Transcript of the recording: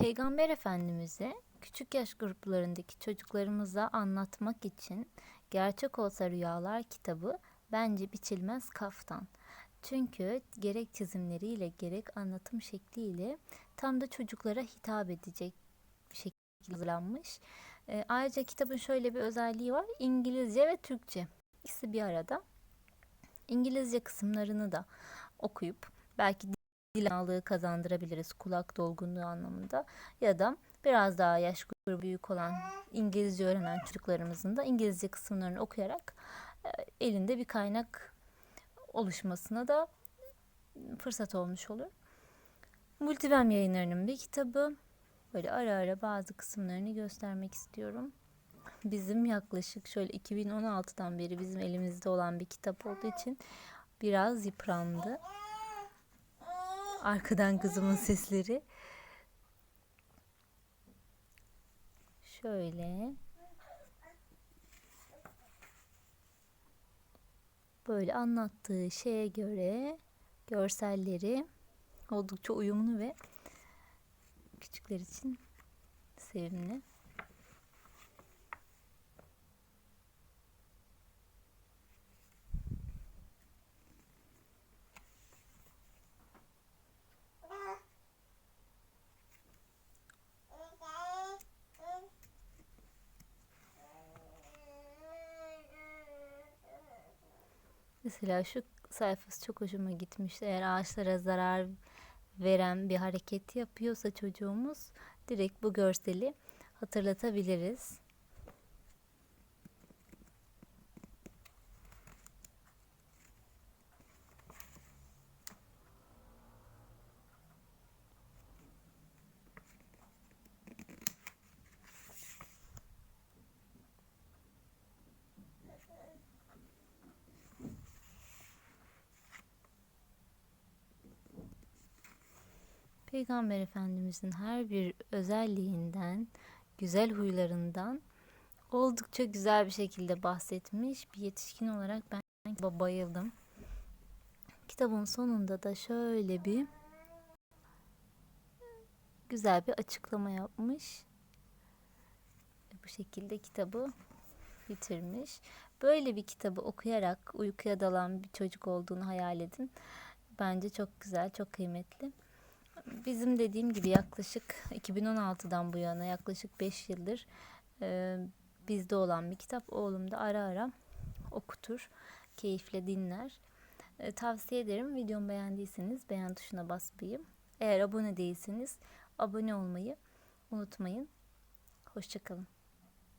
Peygamber Efendimiz'e küçük yaş gruplarındaki çocuklarımıza anlatmak için Gerçek Olsa Rüyalar kitabı bence biçilmez kaftan. Çünkü gerek çizimleriyle gerek anlatım şekliyle tam da çocuklara hitap edecek şekilde hazırlanmış. E, ayrıca kitabın şöyle bir özelliği var. İngilizce ve Türkçe ikisi bir arada. İngilizce kısımlarını da okuyup belki dil kazandırabiliriz kulak dolgunluğu anlamında ya da biraz daha yaş grubu büyük olan İngilizce öğrenen çocuklarımızın da İngilizce kısımlarını okuyarak e, elinde bir kaynak oluşmasına da fırsat olmuş olur. Multivem yayınlarının bir kitabı. Böyle ara ara bazı kısımlarını göstermek istiyorum. Bizim yaklaşık şöyle 2016'dan beri bizim elimizde olan bir kitap olduğu için biraz yıprandı. Arkadan kızımın sesleri. Şöyle. Böyle anlattığı şeye göre görselleri oldukça uyumlu ve küçükler için sevimli. Mesela şu sayfası çok hoşuma gitmiş. Eğer ağaçlara zarar veren bir hareket yapıyorsa çocuğumuz direkt bu görseli hatırlatabiliriz. Peygamber Efendimizin her bir özelliğinden, güzel huylarından oldukça güzel bir şekilde bahsetmiş. Bir yetişkin olarak ben bayıldım. Kitabın sonunda da şöyle bir güzel bir açıklama yapmış. Bu şekilde kitabı bitirmiş. Böyle bir kitabı okuyarak uykuya dalan bir çocuk olduğunu hayal edin. Bence çok güzel, çok kıymetli. Bizim dediğim gibi yaklaşık 2016'dan bu yana yaklaşık 5 yıldır e, bizde olan bir kitap. Oğlum da ara ara okutur, keyifle dinler. E, tavsiye ederim. Videomu beğendiyseniz beğen tuşuna basmayı. Eğer abone değilseniz abone olmayı unutmayın. Hoşçakalın.